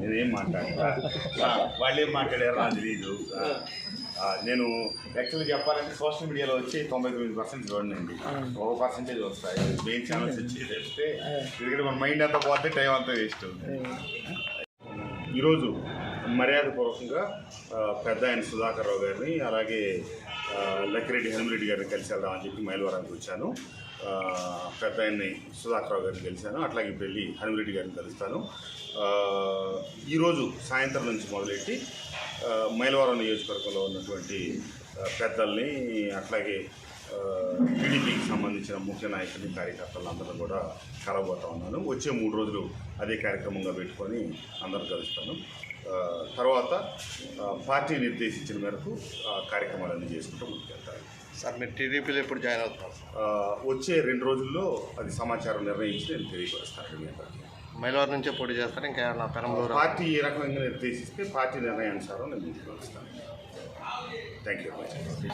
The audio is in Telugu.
నేనేం మాట్లాడతా వాళ్ళు ఏం మాట్లాడారో నాకు తెలియదు నేను యాక్చువల్గా చెప్పాలంటే సోషల్ మీడియాలో వచ్చి తొంభై తొమ్మిది పర్సెంట్ చూడండి ఒక పర్సెంటేజ్ వస్తాయి. మెయిన్ ఛానల్స్ వచ్చి తెస్తే ఎందుకంటే మన మైండ్ అంతా పోతే టైం అంతా వేస్ట్ ఈరోజు మర్యాదపూర్వకంగా పెద్ద ఆయన సుధాకర్ రావు గారిని అలాగే లక్కిరెడ్డి హనుమరెడ్డి గారిని కలిసి వెళ్దామని చెప్పి మైలవరానికి వచ్చాను. పెద్ద ఆయన్ని సుధాకర్ రావు గారిని కలిశాను. అట్లాగే వెళ్ళి హనుమరెడ్డి గారిని కలుస్తాను. ఈరోజు సాయంత్రం నుంచి మొదలెట్టి మైలవరం నియోజకవర్గంలో ఉన్నటువంటి పెద్దల్ని అట్లాగే టీడీపీకి సంబంధించిన ముఖ్య నాయకుని కార్యకర్తలు అందరూ కూడా కలవబోతా ఉన్నాను. వచ్చే మూడు రోజులు అదే కార్యక్రమంగా పెట్టుకొని అందరూ కలుస్తాను. తర్వాత పార్టీ నిర్దేశించిన మేరకు ఆ కార్యక్రమాలన్నీ చేసుకుంటూ ముందుకెళ్తారు సార్ మీరు టీడీపీలో ఎప్పుడు జాయిన్ ఆ, వచ్చే రెండు రోజుల్లో అది సమాచారం నిర్ణయించి నేను తెలియపరుస్తాను. మైలవరం నుంచే పోటీ చేస్తారు ఇంకేమన్నా పెరంబలూరు పార్టీ ఏ రకంగా నిర్దేశిస్తే పార్టీ నిర్ణయానుసారం నేను ముందుకు వస్తాను. Thank you thank you